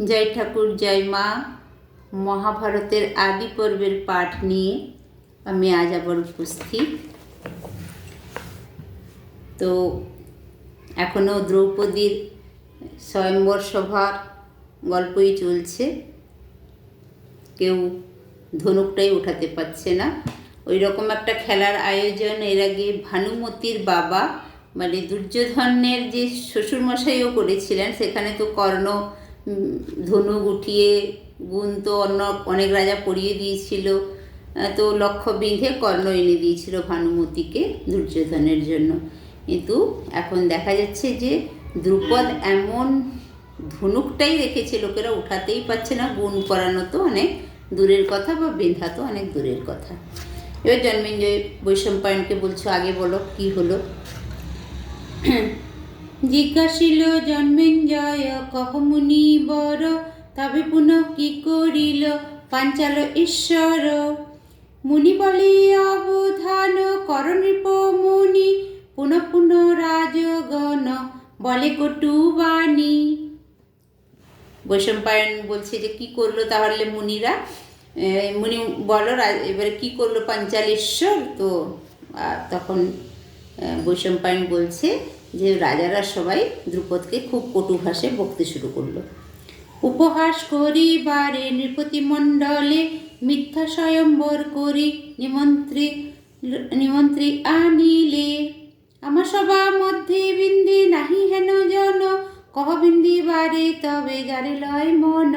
জয় ঠাকুর, জয় মা। মহাভারতের আদি পর্বের পাঠ নিয়ে আমি আজ আবার উপস্থিত। তো এখনও দ্রৌপদীর স্বয়ম্বর সভার গল্পই চলছে। কেউ ধনুকটাই উঠাতে পারছে না। ওই রকম একটা খেলার আয়োজন। এর আগে ভানুমতির বাবা মানে দুর্যোধনের যে শ্বশুরমশাইও করেছিলেন, সেখানে তো কর্ণ ধনুক উঠিয়ে গুণ তো অন্য অনেক রাজা পরিয়ে দিয়েছিল। তো লক্ষ্য বিঁধে কর্ণ এনে দিয়েছিল ভানুমতিকে দুর্যোধনের জন্য। কিন্তু এখন দেখা যাচ্ছে যে দ্রুপদ এমন ধনুকটাই রেখেছে লোকেরা, উঠাতেই পারছে না। গুণ করানো তো অনেক দূরের কথা বা বেঁধা তো অনেক দূরের কথা। এবার জন্মেঞ্জয় বৈষম্পায়নকে বলছো, আগে বলো কি হলো? জিজ্ঞাসিল জন্মেঞ্জয় কহ মুনি বর তবে পুনঃ কি করিল? পাঞ্চাল ঈশ্বর। মুনি বলে, অবধান কর মুনি, পুনঃ পুনঃ রাজগণ বলে কটু বাণী। বৈষম্পায়ন বলছে যে, কি করল তাহলে মুনিরা? মুনি বলো এবারে কি করল পাঞ্চালেশ্বর তো তখন বৈষম্পায়ন বলছে যে রাজারা সবাই দ্রুপদকে খুব কটু ভাষায় বকতে শুরু করল। উপহাস করিবারে নৃপতি মণ্ডলে, মিথ্যা স্বয়ম্বর করি নিমন্ত্রী নিমন্ত্রী আনিলে। আমার সভা মধ্যে বিন্দি নাহি হেন জন, কহ বিন্দি বারে তবে যারে লয় মন।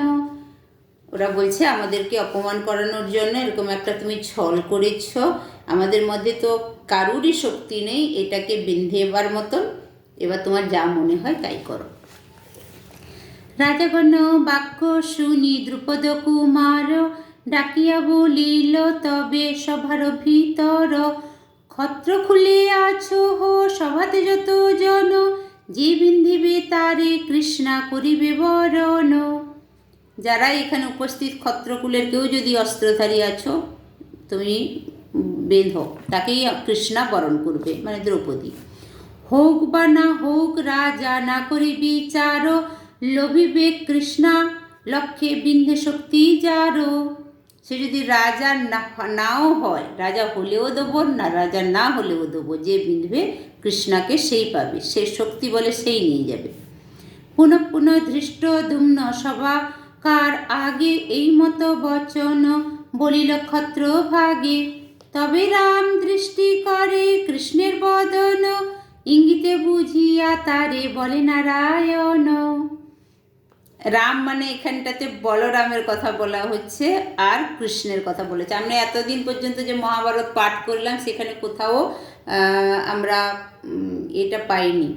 ওরা বলছে, আমাদেরকে অপমান করানোর জন্য এরকম একটা তুমি ছল করেছ। আমাদের মধ্যে তো কারুরই শক্তি নেই, এটাকে বিন্ধে বিন্ধেবার মতন। এবার তোমার যা মনে হয় তাই করো। রাজাগণ বাক্য শুনি, দ্রুপদ কুমার ডাকিয়া বলিল, তবে সভার ভিতর ক্ষত্র খুলে আছো হো, সভাতে যত জন যে বিন্ধিবে তারে কৃষ্ণা করিবে বরণ। যারা এখানে উপস্থিত ক্ষত্রকুলের কেউ যদি অস্ত্রধারী আছো, তুমি বেঁধো, তাকেই কৃষ্ণা বরণ করবে মানে দ্রৌপদী। হোক বা না হোক রাজা না করি বিচার, লোভিবে কৃষ্ণা, লক্ষ্যে বিন্ধে শক্তি যারো সে যদি রাজা না নাও হয়, রাজা হলেও দেবো, না রাজা না হলেও দেবো, যে বিঁধবে কৃষ্ণাকে সেই পাবে, সে শক্তি বলে সেই নিয়ে যাবে। পুনঃ পুনঃ ধৃষ্ট দুম্ন সভা, কার আগে এই মতো বচন বলিল ক্ষত্র ভাগে তবে রাম দৃষ্টি করে কৃষ্ণের বদন ইঙ্গিতে বুঝিয়া তারে বলে নারায়ণ। রাম মানে এখানটাতে বলরামের কথা বলা হচ্ছে আর কৃষ্ণের কথা বলেছে আমরা এতদিন পর্যন্ত যে মহাভারত পাঠ করলাম, সেখানে কোথাও আমরা এটা পাইনি।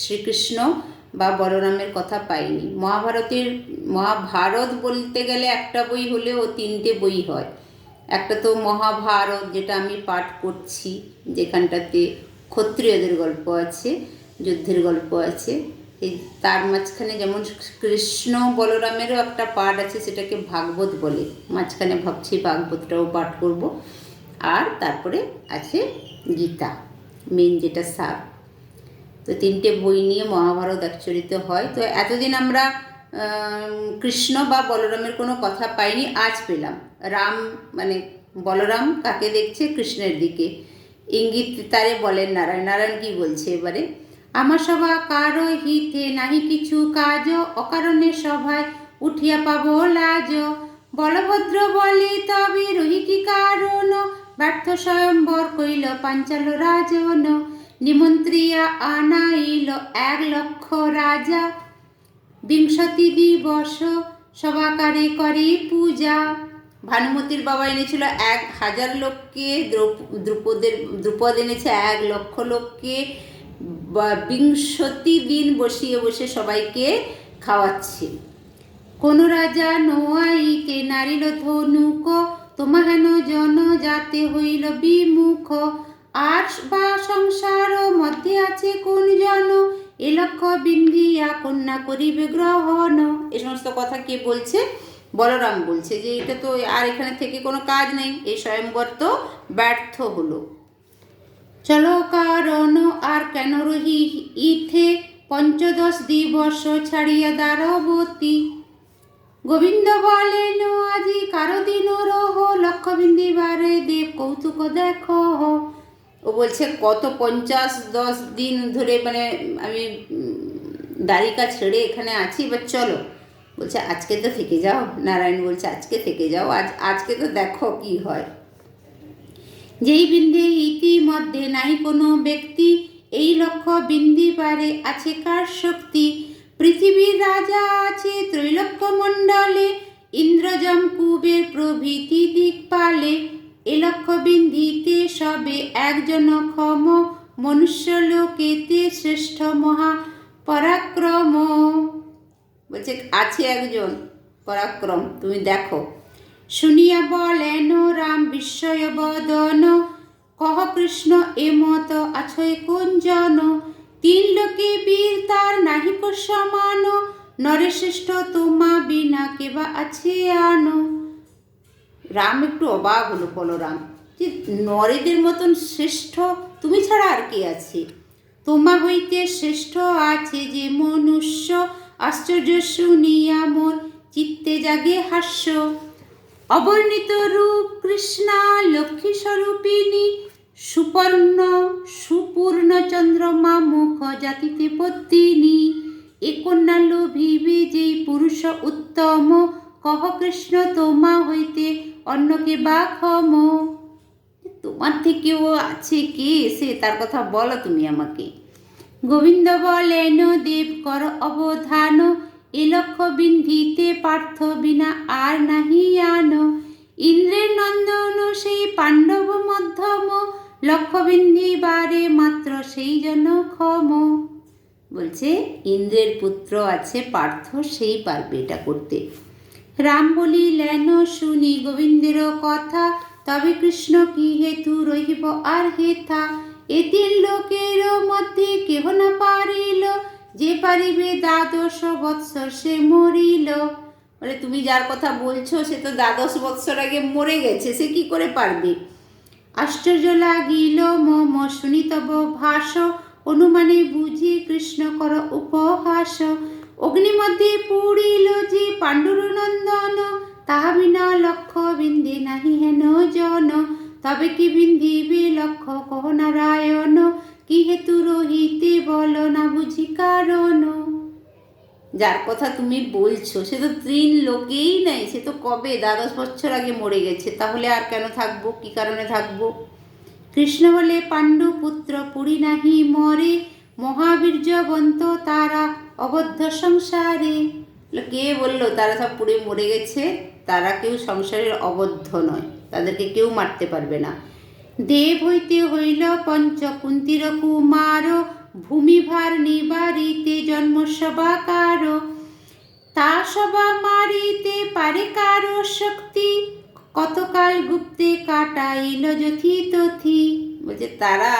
শ্রীকৃষ্ণ বা বলরামের কথা পাইনি। মহাভারতের, মহাভারত বলতে গেলে একটা বই হলেও তিনটে বই হয়। একটা তো মহাভারত, যেটা আমি পাঠ করছি যেখানটাতে ক্ষত্রিয়দের গল্প আছে, যুদ্ধের গল্প আছে। এই তার মাঝখানে যেমন কৃষ্ণ বলরামেরও একটা পাঠ আছে, সেটাকে ভাগবত বলে। মাঝখানে ভাবছি ভাগবতটাও পাঠ করব। আর তারপরে আছে গীতা মেন যেটা সার তো তিনটে বই নিয়ে মহাভারত একচরিত হয়। তো এতদিন আমরা কৃষ্ণ বা বলরামের কোনো কথা পাইনি, আজ পেলাম। রাম মানে বলরাম কাকে দেখছে? কৃষ্ণের দিকে। ইঙ্গিত তারে বলেন নারায়ণ। নারায়ণ কি বলছে এবারে? আমার সভা কারও হিতে নাহি কিছু কাজ অকারণে সভায় উঠিয়া পাব লাজ বলভদ্র বলে, তবে রহি কি কারণ ব্যর্থ স্বয়ম্বর কইল, পাঞ্চাল রাজন নিমন্ত্রিয়া আনাইল এক লক্ষ রাজা। বিংশতি দিবস সভাকারে করে পূজা। ভানুমতির বাবা এনেছিল এক হাজার লোককে, দ্রৌপ- দ্রুপদের দ্রুপদ এনেছে এক লক্ষ লোককে। বিংশতি দিন বসিয়ে বসে সবাইকে খাওয়াচ্ছে। কোন রাজা নোয়াইতে নারিল ধনুক তোমা হেন জন যাতে হইল বিমুখ। আর বা সংসার মধ্যে আছে কোন জন? এ লক্ষ্য বিন্ধিয়া কন্যা করিবে গ্রহণ। এ সমস্ত কথা কে বলছে? বলরাম বলছে যে এটা তো আর এখানে থেকে কোনো কাজ নেই। এই স্বয়ংবর তো ব্যর্থ হলো। চলো কারণ আর কেন রহি ইথে পঞ্চদশ দিবস ছাড়িয়া দ্বারবতী? গোবিন্দ বলেন আজি কারও দিন রহ লক্ষ বিন্দিবারে দেব কৌতুক দেখো ও বলছে কত পঞ্চাশ দশ দিন ধরে মানে আমি উম, দ্বারিকা ছেড়ে এখানে আছি এবার চলো। বলছে, আজকে তো থেকে যাও। নারায়ণ বলছে, আজকে থেকে যাও। আজ, আজকে তো দেখো কি হয়। যেই বিন্দে ইতিমধ্যে নাই কোনো ব্যক্তি, এই লক্ষ্য বিন্দি পারে আছে কার শক্তি? পৃথিবীর রাজা আছে ত্রৈলক্য মণ্ডলে ইন্দ্রজম কুবের প্রভৃতি দিকপালে এ লক্ষ্য বিন্দিতে সবে একজন ক্ষম মনুষ্য লোকেতে শ্রেষ্ঠ মহা পরাক্রম। বলছে, আছে একজন, পরাক্রম, তুমি দেখো। শুনিয়া বলেন, রাম বিস্ময় বদন, কহ কৃষ্ণ এমত আছয় কোন জন তিন লোকে বীর, তার নাহিক সমান। নরে শ্রেষ্ঠ তোমা বিনা কেবা আছে আনো। রাম একটু অবাক হলো বলরাম যে নরেদের মতন শ্রেষ্ঠ তুমি ছাড়া আর কে আছে? তোমা হইতে শ্রেষ্ঠ আছে যে মনুষ্য আশ্চর্য শুনিয়া মোর চিত্তে জাগে হাস্য। অবর্ণিত রূপ কৃষ্ণা লক্ষ্মী স্বরূপিণী, সুপর্ণ, সুপূর্ণ চন্দ্রমা মুখ জাতিতে পত্তিনী এ কন্যা লোভিবে যেই পুরুষ উত্তম, কহ কৃষ্ণ তোমা হইতে অন্যকে বা ক্ষম? তোমার থেকেও আছে কে সে? তার কথা বলো তুমি আমাকে। গোবিন্দ বলেন, দেব কর অবধান, এ লক্ষ্য বিন্ধিতে পার্থ বিনা আর নাহি আন। ইন্দ্রের নন্দন সেই পাণ্ডব মধ্যম, লক্ষ্য বিন্ধিবারে মাত্র সেই জন্য ক্ষম বলছে, ইন্দ্রের পুত্র আছে, পার্থ সেই পারবে এটা করতে। রাম বলিলেন, শুনি গোবিন্দের কথা, তবে কৃষ্ণ কি হেতু রহিব আর হেথা? এ লোকের মধ্যে কেহ না পারিল। যে পারিবে দ্বাদশ বৎসর সে মরিল। বলে তুমি যার কথা বলছো, সে তো দ্বাদশ বৎসর আগে মরে গেছে, সে কি করে পারবে? আশ্চর্য লাগিল মম, শুনি তব ভাষ, অনুমানে বুঝি কৃষ্ণ কর উপহাস। অগ্নিমধ্যে পুড়িল যে পাণ্ডুর নন্দন, তাহা বিনা লক্ষ্য বিন্দে নাহি হেন জন। তবে কি বিন্ধিবে লক্ষ্য? কহ নারায়ণ, কি হেতু রহিতে বল না বুঝি কারণ? যার কথা তুমি বলছো, সে তো তিন লোকেই নাই, সে তো কবে? দ্বাদশ বছর আগে মরে গেছে, তাহলে আর কেন থাকব? কি কারণে থাকব? কৃষ্ণ বলে পাণ্ডু পুত্র পুরী নাহি মরে, মহাবীর্যবন্ত তারা অবদ্ধ সংসারে। কে বলল, তারা সব পুড়ে মরে গেছে, তারা কেউ সংসারের অবদ্ধ নয়। তাদেরকে কেউ মারতে পারবে না। দেব হইতে হইল পঞ্চকুন্তির কুমার, ভূমিভার নিবারিতে জন্ম সবাকার। তা সবা মারিতে পারে কারও শক্তি, কতকাল গুপ্তে কাটাইল যথি তথি। বলছে, তারা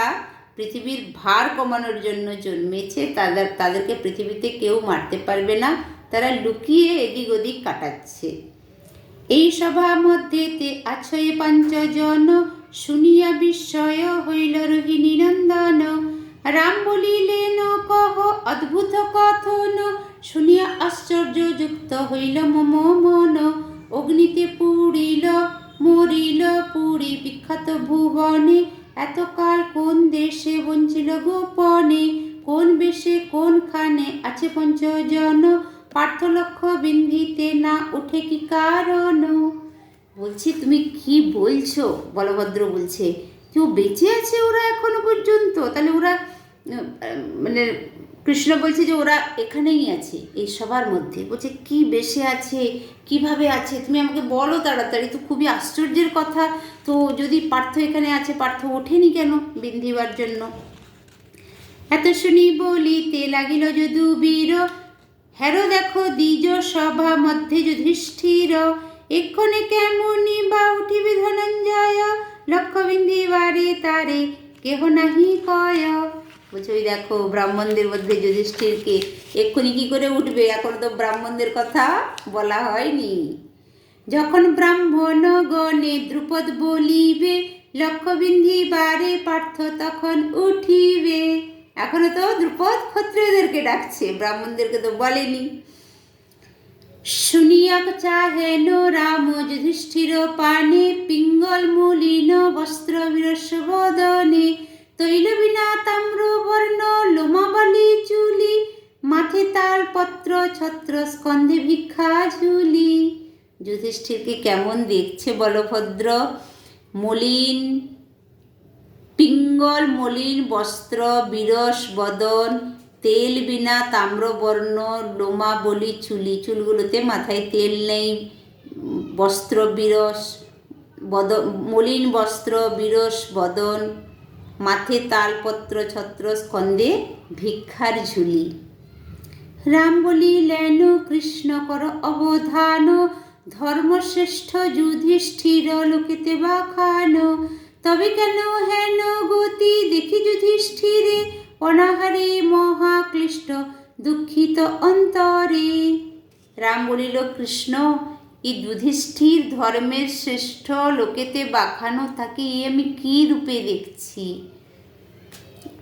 পৃথিবীর ভার কমানোর জন্য জন্মেছে, তাদের, তাদেরকে পৃথিবীতে কেউ মারতে পারবে না, তারা লুকিয়ে এদিক ওদিক কাটাচ্ছে। এই সভা মধ্যেতে আছয়ে পাঞ্চজন শুনিয়া বিস্ময় হইল রোহিণী নন্দন। রাম বলিলেন, কহ, অদ্ভুত কথন। শুনিয়া আশ্চর্য যুক্ত হইল মম মন। অগ্নিতে পুড়িল, মরিল পুরী বিখ্যাত ভুবনে। এতকাল কোন দেশে বঞ্চিল গোপনে? কোন বেশে কোনখানে আছে পঞ্চজন? পার্থলক্ষ বিন্ধিতে না ওঠে কি কারণ? বলছি, তুমি কি বলছো? বলভদ্র বলছে, কেউ বেঁচে আছে ওরা এখনও পর্যন্ত? তাহলে ওরা মানে কৃষ্ণ বলছে যে ওরা এখানেই আছে, এই সবার মধ্যে। বলছে, কি বেশে আছে? কীভাবে আছে? তুমি আমাকে বলো তাড়াতাড়ি, তো খুবই আশ্চর্যের কথা। তো যদি পার্থ এখানে আছে, পার্থ ওঠেনি কেন বিন্ধিবার জন্য? এত শুনি বলিতে লাগিল যদু বীর হেরো দেখো, দ্বিজ সভা মধ্যে যুধিষ্ঠির। এক্ষণে কেমনি বা উঠিবে ধনঞ্জয়? লক্ষ্য বিন্ধিবারে তারে কেহ নাহি কয়? ওই দেখো, ব্রাহ্মণদের মধ্যে যুধিষ্ঠিরকে এক্ষুনি কি করে উঠবে? এখন তো ব্রাহ্মণদের কথা বলা হয়নি। যখন ব্রাহ্মণ গণে দ্রুপদ বলিবে লক্ষ্যবিন্ধি বারে পার্থ তখন উঠিবে। এখনও তো দ্রুপদ ক্ষত্রিয়দেরকে ডাকছে, ব্রাহ্মণদেরকে তো বলেনি। শুনিয়াক চাহেন রাম, যুধিষ্ঠির পানে পিঙ্গল মলিন বস্ত্র বিরসবদনে। তৈল বিনা তাম্র বর্ণ, লোমাবালি চুলি মাথে তাল পত্র ছত্র স্কন্ধে ভিক্ষা ঝুলি। যুধিষ্ঠিরকে কেমন দেখছে বলভদ্র? মলিন পিঙ্গল, মলিন বস্ত্র, বিরস, বদন, তেল বিনা তাম্রবর্ণ লোমা বলি চুলি, চুলগুলোতে মাথায় তেল নেই, বস্ত্র, বিরস, বদ, মলিন বস্ত্র, বিরস, বদন, মাথে তালপত্র, ছত্র, স্কন্ধে ভিক্ষার ঝুলি। রাম বলিলেন কৃষ্ণ কর অবধান, ধর্মশ্রেষ্ঠ যুধিষ্ঠির লোকেতে বা খান তবে কেন হেন গতি দেখি যুধিষ্ঠিরে? অনাহারে মহাক্লিষ্ট, দুঃখিত অন্তরে। রাম বলিল, কৃষ্ণ, এই যুধিষ্ঠির ধর্মের শ্রেষ্ঠ লোকেতে বাখানো তাকে এই আমি কি রূপে দেখছি?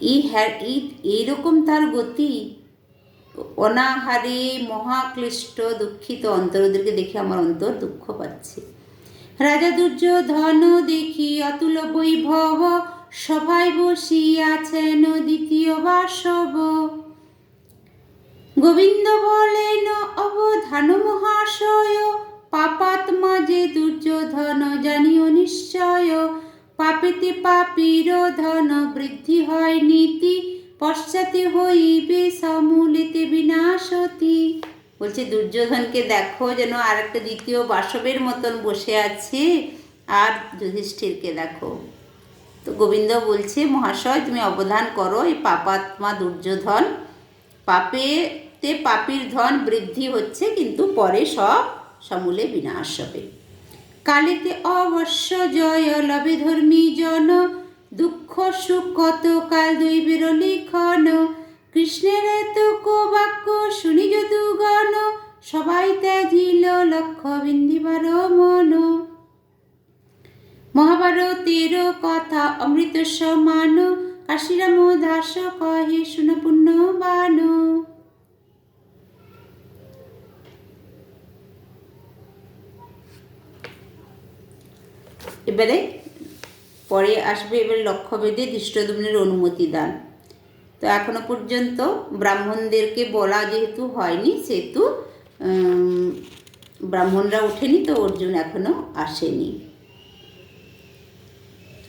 এই হ্যাঁ এই, এইরকম তার গতি? অনাহারে মহাক্লিষ্ট, দুঃখিত অন্তর, ওদেরকে দেখে আমার অন্তর দুঃখ পাচ্ছে। রাজা দুর্যোধন দেখি অতুল বৈভব, সভায় বসিয়াছেন দ্বিতীয় বাসব। গোবিন্দ বলেন, অবধান মহাশয় পাপাত্মা যে দুর্যোধন, জানিও নিশ্চয়, পাপেতে পাপীর ধন বৃদ্ধি হয় নীতি, পশ্চাতে হইবে সমূলেতে বিনাশতি। বলছে, দুর্যোধনকে দেখো যেন আর একটা দ্বিতীয় বাসবের মতন বসে আছে, আর যুধিষ্ঠিরকে দেখো। তো গোবিন্দ বলছে, মহাশয়, তুমি অবধান করো, এই পাপাত্মা দুর্যোধন। পাপেতে পাপির ধন বৃদ্ধি হচ্ছে, কিন্তু পরে সব সমূলে বিনাশ হবে। কালেতে অবশ্য জয়, লবে ধর্মী জন, দুঃখ সুখ কত কাল দৈবের লিখন কৃষ্ণের এত কো বাক্য শুনি যদুগণ সবাই ত্যাজিল লক্ষ্য বিন্দিবার মন। মহাভারতের কথা অমৃত সমান, কাশিরাম দাস কহে, শুন বান। এবারে পরে আসবে এবার লক্ষ্যভেদে দৃষ্টদুম্নের অনুমতি দান। তো এখনও পর্যন্ত ব্রাহ্মণদেরকে বলা যেহেতু হয়নি, সেহেতু ব্রাহ্মণরা ওঠেনি তো, অর্জুন এখনও আসেনি।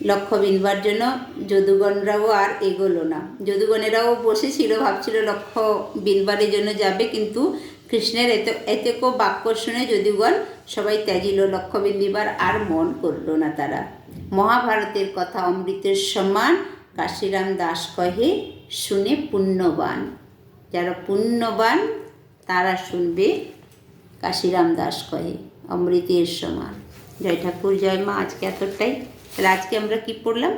লক্ষ্য বিনবার জন্য যদুগণরাও আর এগোলো না। যদুগণেরাও বসেছিল, ভাবছিল লক্ষ্য বিনবারের জন্য যাবে, কিন্তু কৃষ্ণের এত, এতেকো বাক্য শুনে যদুগণ সবাই ত্যাজিল। লক্ষ্য বিন্দিবার আর মন করল না তারা। মহাভারতের কথা অমৃতের সমান, কাশিরাম দাস কহে শুনে পুণ্যবান। যারা পুণ্যবান, তারা শুনবে কাশিরাম দাস কহে, অমৃতের সমান। জয় ঠাকুর, জয় মা, আজকে এতটাই। তাহলে আজকে আমরা কি পড়লাম?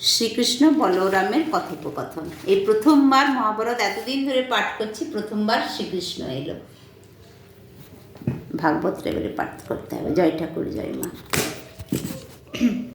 শ্রীকৃষ্ণ বলরামের কথোপকথন। এই প্রথমবার মহাভারত এতদিন ধরে পাঠ করছি, প্রথমবার শ্রীকৃষ্ণ এলো। ভাগবত এবারে পাঠ করতে হবে। জয় ঠাকুর, জয় মা।